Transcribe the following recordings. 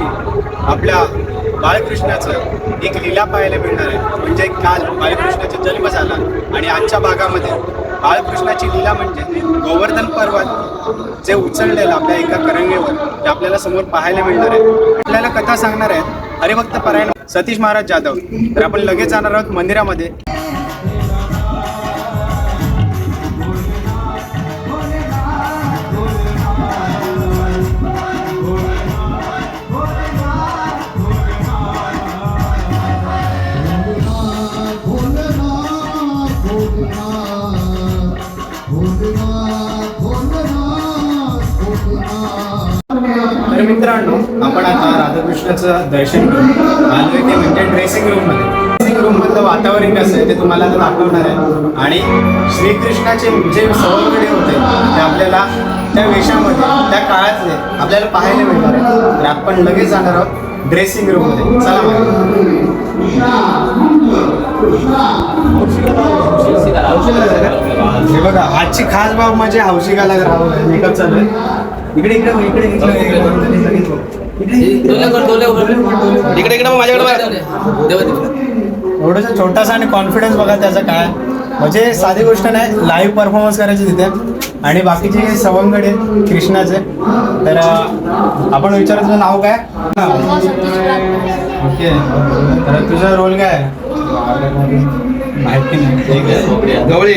आपल्या बाळकृष्णाचं एक लीला पाहायला मिळणार आहे. म्हणजे काल बाळकृष्णाचा जन्म झाला आणि आजच्या भागामध्ये बाळकृष्णाची लीला म्हणजे गोवर्धन पर्वत जे उचललेलं आपल्या एका करंगेवर ते आपल्याला समोर पाहायला मिळणार आहे. आपल्याला कथा सांगणार आहेत हरिभक्त परायण सतीश महाराज जाधव. तर आपण लगेच जाणार आहोत मंदिरामध्ये. मित्रांनो आपण आता राधाकृष्णाचं दर्शन करू आलोय ते म्हणजे ड्रेसिंग रूममध्ये. ड्रेसिंग रूम मधलं वातावरण कसं आहे ते तुम्हाला आता दाखवणार आहे. आणि श्रीकृष्णाचे जे सवंगडे होते ते आपल्याला त्या वेशामध्ये त्या काळातले आपल्याला पाहायला मिळणार आहे. तर आपण लगेच जाणार आहोत ड्रेसिंग रूममध्ये. चला मग. हे बघा आजची खास बाब म्हणजे हौशी राहू मेकअप चालू आहे. इकडे इकडे इकडे इकडे इकडे माझ्याकडे बघा. एवढंसा छोटासा आणि कॉन्फिडन्स बघा त्याचा काय म्हणजे साधी गोष्ट नाही लाईव्ह परफॉर्मन्स करायची तिथे. आणि बाकीचे सवंगड आहेत कृष्णाचे. तर आपण विचारत तुझं नाव काय? ओके. तर तुझा रोल काय आहे? माहिती नाही. आहे. गवळी.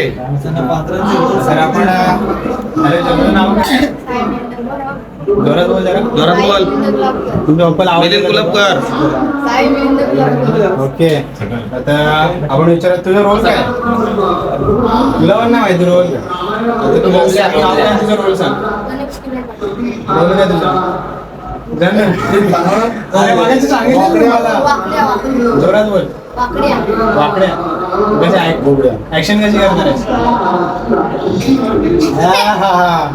तर आपण अरे तुझं नाव काय? जोरात बोल जरा. जोरात बोल. तुझं ओपल मिलिंद कुलपकर. ओके. आता आपण विचारत तुझं रोल काय? तुला पण नाही माहिती रोल काय तू बघ, नाव काय? तुझं रोल सांग. रोल काय तुझा? जण. अरे मगाशी सांगितलं मला. जोरात बोल. वाकड्या. कशी ऍक्शन कशी करणार आहेस? हा, हा, हा.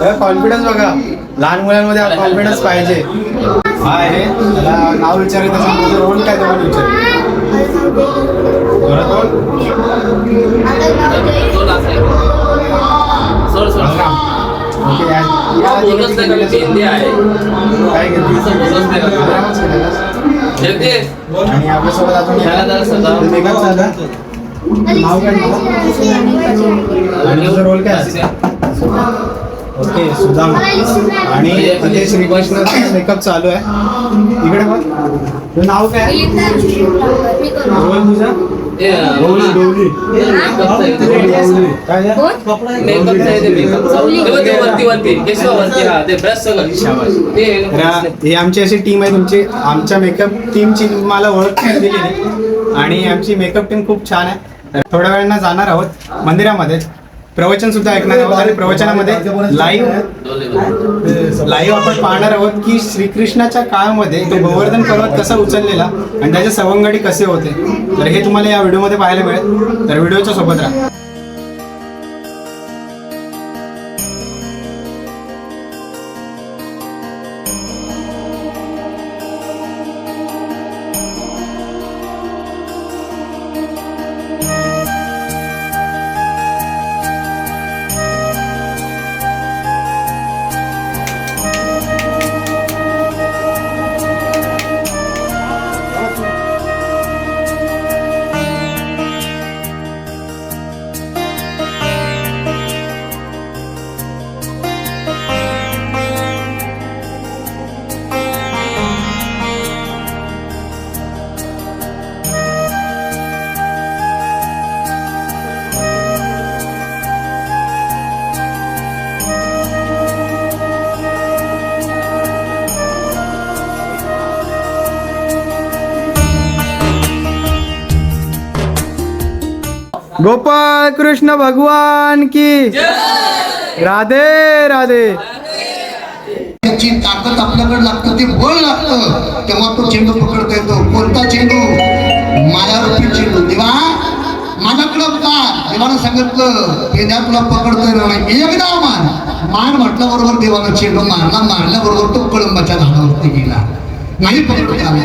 कॉन्फिडन्स बघा. लहान मुलांमध्ये कॉन्फिडन्स पाहिजे. नाव तुझं रोल काय तुम्हाला विचार? आणि आपल्यासोबत अजून झाला नाव काय रोल काय असेल? ओके सुदाम. आणि ते श्रीकृष्णाचा मेकअप चालू आहे. इकडे बघ. तुझं नाव काय? रोल तुझा? ही आमची अशी टीम आहे तुमची. आमच्या मेकअप टीमची मला ओळख दिली आणि आमची मेकअप टीम खूप छान आहे. थोड्या वेळानं जाणार आहोत मंदिरामध्ये. प्रवचन सुद्धा ऐकणार आहोत आणि प्रवचनामध्ये लाईव्ह लाईव्ह आपण पाहणार आहोत की श्रीकृष्णाच्या काळामध्ये तो गोवर्धन पर्वत कसा उचललेला आणि त्याचे सवंगडी कसे होते. तर हे तुम्हाला या व्हिडिओमध्ये पाहायला मिळेल. तर व्हिडिओच्या सोबत राहा. गोपाळ कृष्ण भगवान की। राधे राधे। त्याची ताकद आपल्याकडे लागतं ते बळ लागतं. तेव्हा तो चेंडू पकडता येतो. कोणता चेंडू? मायारूपी चेंडू. देवा माझ्याकडं का देवानं सांगितलं पेंद्या तुला पकडतोय नाही. एकदा मान मान म्हटल्या बरोबर देवानं चेंडू मारला. मारल्याबरोबर तो कळंबाच्या झाडावरती गेला. नाही पकडतो आम्ही.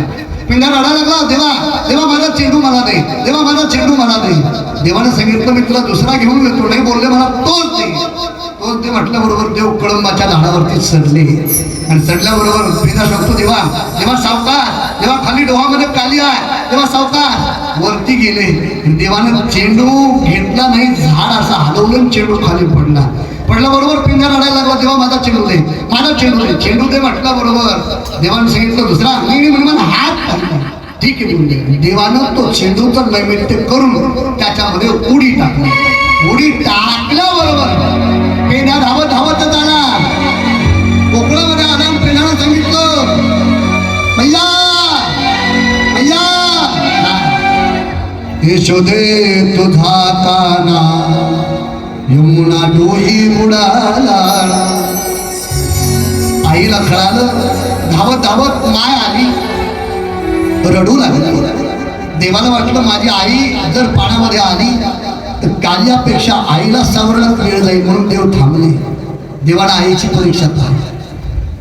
पिंगा रडायला लागला. देवा देवा माझा चेंडू मला दे. देवा माझा चेंडू मला दे. देवाने सांगितलं मी तुला दुसरा घेऊन येतो. नाही बोलले मला तोच दे. तोच ते म्हटल्याबरोबर देव कळंबाच्या झाडावरती चढले. आणि चढल्याबरोबर पिता शकतो देवा देवा सावकार देवा खाली डोहामध्ये काली आहे. देवा सावकार. वरती गेले. देवाने चेंडू घेतला नाही झाड असा हलवलं चेंडू खाली पडला. पडल्याबरोबर पिंगा रडायला लागला देवा माझा चेंडू दे माझा चेंडू दे चेंडू दे म्हटल्याबरोबर देवानं सांगितलं दुसरा नाही हात ठीक आहे म्हणजे देवानं तो चेंडूचं नैमित्य करून त्याच्यामध्ये उडी टाकली. उडी टाकल्याबरोबर पेढा धावत धावतच आला. कोकणामध्ये आला आणि पेढ्यानं सांगितलं भैया भैया यशोदे तुझा काना यमुना डोही बुडाला. आईला कळालं धावत धावत माय आली. रडू लागली. देवाला वाटलं माझी आई जर पाण्यामध्ये आली तर कार्यापेक्षा आईला सावरण्यात वेळ जाईल म्हणून देव थांबले. देवाला आईची परीक्षा पाहिली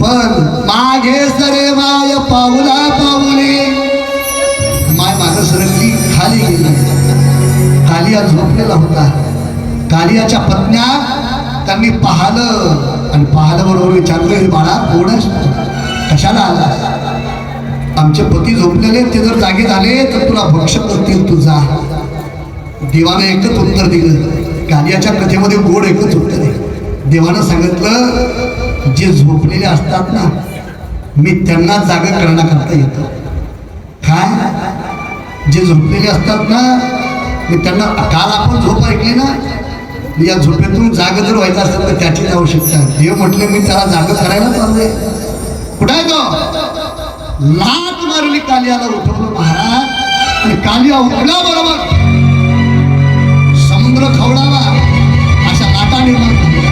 पण मागे सरे माय पाऊला पाऊले. माय माग सरकली खाली गेली. आज झोपलेला होता. कालियाच्या पत्न्या त्यांनी पाहिलं आणि पाहलं बरोबर विचारलं हे बाळा कोण कशाला आला? आमचे पती झोपलेले ते जर जागे झाले तर तुला भक्ष करतील तुझा. देवानं एकच उत्तर दिलं. कालियाच्या कथेमध्ये गोड एकच उत्तर आहे. देवानं सांगितलं जे झोपलेले असतात ना मी त्यांना जाग करण्याकरता येतो. काय? जे झोपलेले असतात ना मी त्यांना काल आपण झोप ऐकली ना? या झोपेतून जाग जर व्हायचं असेल तर त्याचीच आवश्यकता आहे. देव म्हटले मी त्याला जाग करायला चाललंय. कुठं आहे तो? लाट मारली कालियाला उठवलं महाराज. आणि कालिया उठला बरोबर. समुद्र खवडावा अशा लाटा निर्माण झाल्या.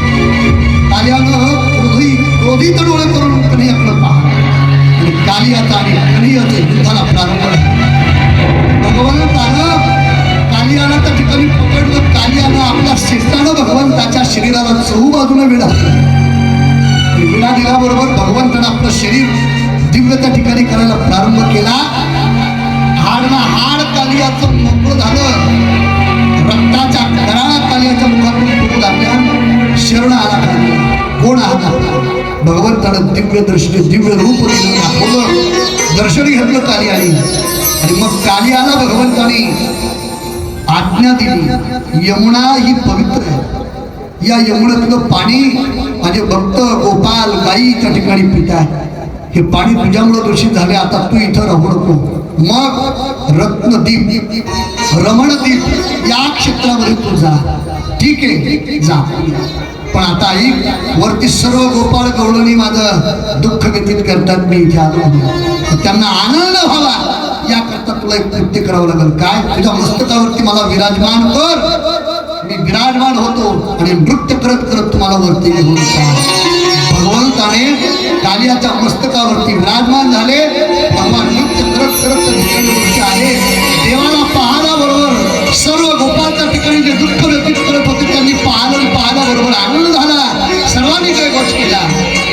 कालियानं क्रोधी क्रोधी डोळे करून कनियाकडे पहा आणि कालियाचा आणि कनियाचं युद्धाला प्रारंभ भगवान आपल्या शिस्तानं भगवंताच्या शरीराला चहू बाजूने विडा विडा दिल्याबरोबर भगवंतानं आपलं शरीर दिव्य त्या ठिकाणी करायला प्रारंभ केला. हाड ना हाड कालियाचं मोकळं झालं. रक्ताच्या कराळा कालियाच्या मुखातून पुढे लागल्या. शरण आला कोण आला? भगवंतानं दिव्य दृष्टी दिव्य रूप दिलं दाखवलं दर्शन घेतलं कालियाने. आणि मग कालियाला भगवंताने आज्ञा दिली. यमुना ही पवित्र आहे. या यमुनेतलं पाणी माझे भक्त गोपाल गाई त्या ठिकाणी पिताय हे पाणी तुझ्यामुळं दूषित झाले आता तू इथं राहू नको. मग रत्नदीप रमणदीप या क्षेत्रामध्ये तू जा. ठीक आहे जा. पण आता ऐक वरती सर्व गोपाळ गवळणी माझं दुःख व्यतीत करतात मी इथे आलो त्यांना आनंद व्हावा. याकरता तुला एक कृत्य करावं लागेल. काय? तुझ्या मस्तकावरती मला विराजमान कर. मी विराजमान होतो आणि नृत्य करत करत तुम्हाला वरती घेऊन भगवंताने कालियाच्या मस्तकावरती विराजमान झाले. भगवान नृत्य करत करत आहे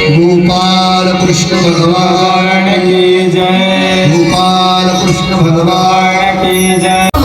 ગોપાલ કૃષ્ણ ભગવાન કી જય ગોપાલ કૃષ્ણ ભગવાન કી જય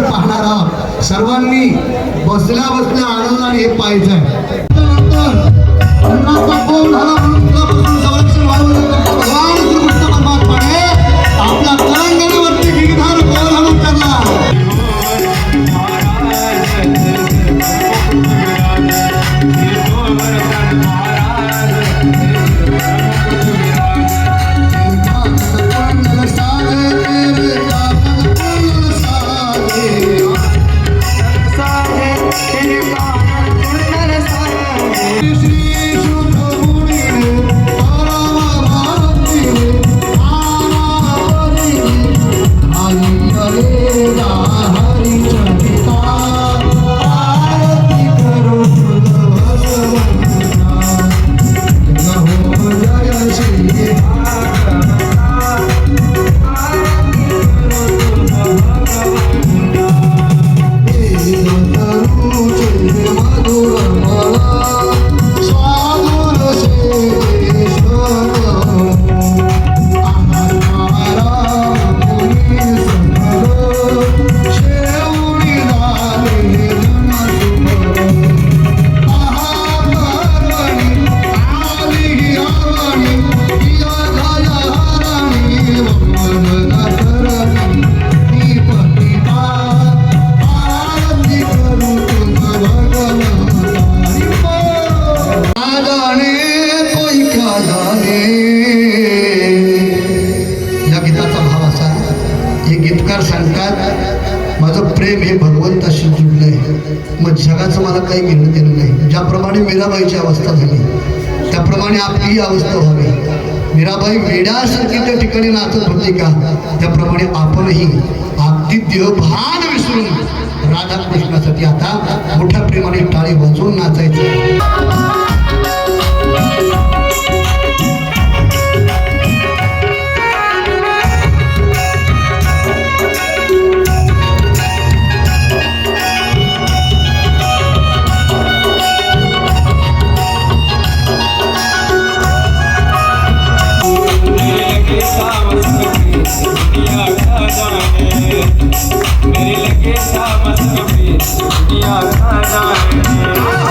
पाहणार. आहोत सर्वांनी बसल्या बसल्या आनंदाने हे पाहायचं आहे नाही का? त्याप्रमाणे आपणही आतिथ्य भान विसरून राधाकृष्णासाठी आता मोठ्या प्रेमाने टाळी वाजवून नाचायचं. मेरे लगे सामने भी दुनिया का जाने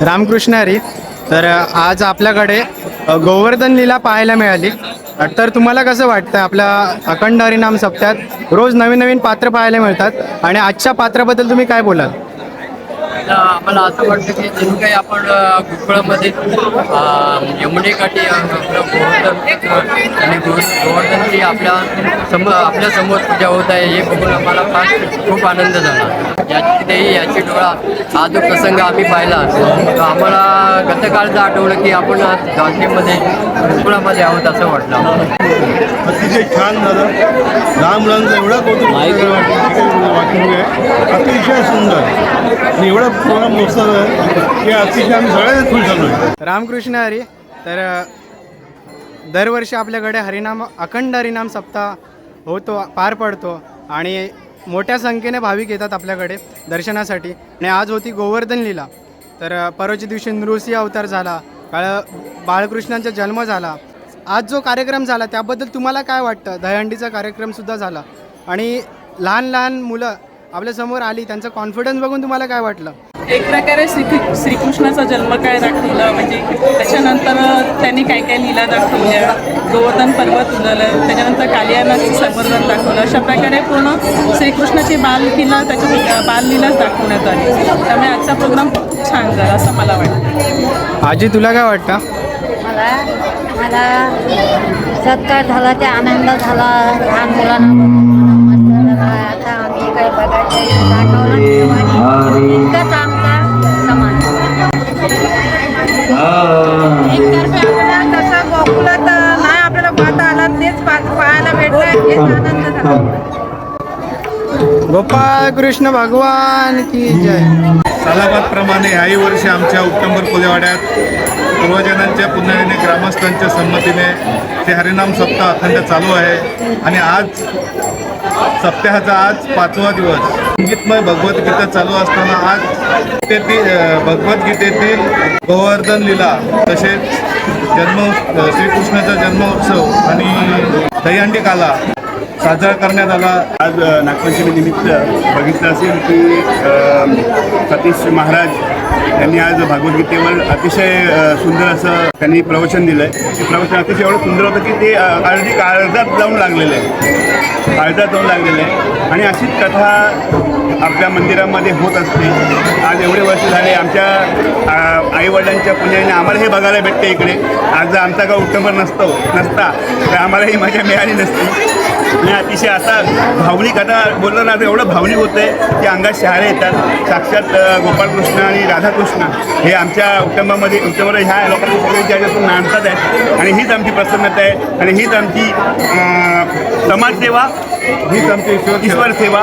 रामकृष्ण हरी. तर आज आपल्याकडे गोवर्धन लीला पाहायला मिळाली. तर तुम्हाला कसं वाटतं आपल्या अखंड हरिनाम सप्त्यात रोज नवीन नवीन पात्र पाहायला मिळतात. आणि आजच्या पात्राबद्दल तुम्ही काय बोलाल? मला असं वाटतं की जे काही आपण गोकुळामध्ये यमुनेकाठी आपलं गोवर्धन आणि गोवर्धनची आपल्या सम आपल्यासमोर पूजा होत आहे हे बघून आम्हाला फार खूप आनंद झाला. याची तेही याची डोळा हा जो प्रसंग आम्ही पाहिला आम्हाला गतकाळचं आठवलं की आपण आज गांधीमध्ये आहोत असं वाटलं. अतिशय छान झालं. लहान मुलांचं एवढं कौतुक वाटलं आहे अतिशय सुंदर. आणि एवढं मोठं आहे की अतिशय आम्ही सगळ्यांना खुश झालो आहे. रामकृष्ण हरी तर दरवर्षी आपल्याकडे हरिनाम अखंड हरिनाम सप्ताह होतो पार पडतो आणि मोठ्या संख्येने भाविक येतात आपल्याकडे दर्शनासाठी. आणि आज होती गोवर्धन लीला. तर परवाच्या दिवशी नृसिंह अवतार झाला काळ बाळकृष्णांचा जन्म झाला. आज जो कार्यक्रम झाला त्याबद्दल तुम्हाला काय वाटतं? दहीहंडीचा कार्यक्रमसुद्धा झाला. आणि लहान लहान मुलं आपल्यासमोर आली त्यांचा कॉन्फिडन्स बघून तुम्हाला काय वाटलं? एक प्रकारे श्री श्रीकृष्णाचा जन्म काय दाखवला? म्हणजे त्याच्यानंतर त्यांनी काय काय लीला दाखवल्या? गोवर्धन पर्वत उलवलं त्याच्यानंतर कालियानाचं संवर्धन दाखवलं. अशा प्रकारे पूर्ण श्रीकृष्णाची बाललीला त्याच्या बाललीलाच दाखवण्यात आली. त्यामुळे आजचा प्रोग्राम खूप छान झाला असं मला वाटतं. आजी तुला काय वाटतं? मला मला सत्कार झाला ते आनंद झाला. लहान मुलांना झाला. आता आम्ही काय बघायचं दाखवलं देवाने इतकंच आमचा समान. एकतर्फे आपल्याला तसं गोकुलात नाही आपल्याला पाहता आला तेच पा- पाहायला भेटलं. हेच आनंद झाला. गोपाळ कृष्ण भगवान की जय. सालाबादप्रमाणे याही वर्षी आमच्या उत्तंबर कोलेवाड्यात पूर्वजनांच्या पुण्याने ग्रामस्थांच्या संमतीने ते हरिनाम सप्ताह अखंड चालू आहे. आणि आज सप्ताहाचा आज पाचवा दिवस. संगीतमय भगवद्गीता चालू असताना आज ते ती भगवद्गीतेतील गोवर्धन लीला तसेच जन्म श्रीकृष्णाचा जन्मोत्सव आणि दहीहंडी काला साजरा करण्यात आला. आज अ, नागपंचमी निमित्त बघितलं असेल की सतीश महाराज यांनी आज भागवद्गीतेवर अतिशय सुंदर असं त्यांनी प्रवचन दिलं आहे ते प्रवचन अतिशय एवढं सुंदर होतं की ते अर्धी अगदी काळजात जाऊन लागलेलं आहे काळजात जाऊन लागलेलं आहे आणि अशीच कथा आपल्या मंदिरामध्ये होत असते. आज एवढे वर्ष झाले आमच्या आईवडिलांच्या पुण्याने आम्हाला हे बघायला भेटते इकडे. आज जर आमचा का उत्तम नसतो नसता तर आम्हाला ही मजा मिळाली नसती. मी अतिशय आता भावनिक आता बोललं ना एवढं भावनिक होतं आहे की अंगात शहारे येतात. साक्षात गोपाळकृष्ण आणि राधाकृष्ण हे आमच्या कुटुंबामध्ये कुटुंबामध्ये ह्या लोकांनी सगळ्यांच्या नांदतात आहेत. आणि हीच आमची प्रसन्नता आहे. आणि हीच आमची समाजसेवा हीच आमची ईश्वर ईश्वर सेवा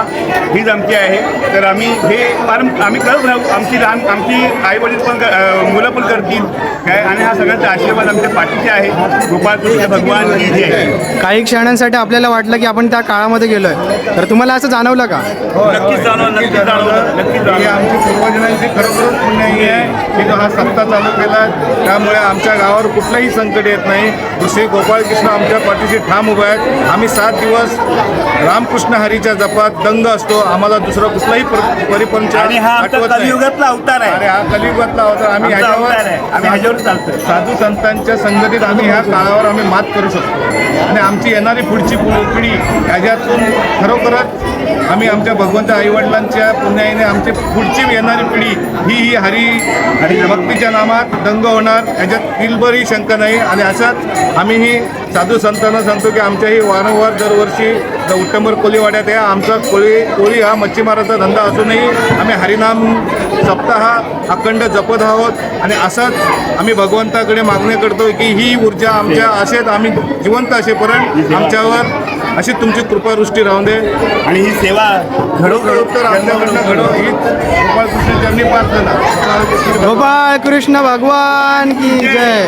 हीच आमची आहे. तर आम्ही हे फार आम्ही करत राहू. आमची लहान आमची आईवडील पण मुलं पण करतील. काय आणि हा सगळ्यांचा आशीर्वाद आमच्या पाठीचे आहे. गोपाळकृष्ण भगवान ही आहे. काही क्षणांसाठी आपल्याला वाटलं की आपण त्या काळामध्ये गेलोय. तर तुम्हाला असं जाणवलं का? नक्कीच जाणवलं नक्कीच जाणवलं. नक्कीच ही जाणवलं. आमची पूर्वजनांची खरोखरच पुण्याई आहे. की जो हा सप्ताह चालू केला त्यामुळे आमच्या गावावर कुठलंही संकट येत नाही. श्री गोपाळकृष्ण आमच्या पाठीशी ठाम उभे आहेत. आम्ही सात दिवस रामकृष्ण हरीच्या जपात दंग असतो आम्हाला दुसरं कुठलाही पर- परिपंच आणि हा आमचा. कलियुगातला अवतार आहे हा कलियुगातला होता आम्ही आमचा अवतार आहे. आम्ही ह्याच्यावर चालतोय. साधू संतांच्या संगतीत आम्ही ह्या काळावर आम्ही मात करू शकतो आणि आमची येणारी पुढची पु- पिढी ह्याच्यातून खरोखरच आम्ही आमच्या भगवंत आईवडिलांच्या पुण्याईने आमची पुढची येणारी पिढी ही ही हरी हरी भक्तीच्या नामात दंग होणार याच्यात किलबरही शंका नाही आणि अशाच आम्हीही साधू संतांना सांगतो की आमच्याही वारंवार दरवर्षी उत्तमर कोळीवाड्यात या आमचा कोळी कोळी हा मच्छीमाराचा धंदा असूनही आम्ही हरिनाम सप्ताह अखंड जपत आहोत. आणि असंच आम्ही भगवंताकडे मागणी करतो की ही ऊर्जा आमच्या असेच आम्ही जिवंत असेपर्यंत आमच्यावर अशी तुमची कृपावृष्टी राहून दे. आणि ही सेवा घडो घडो तर आमच्याकडनं घडो गोपाळकृष्ण चरणी प्रार्थना गोपाळकृष्ण गोपाळ कृष्ण भगवान की जय.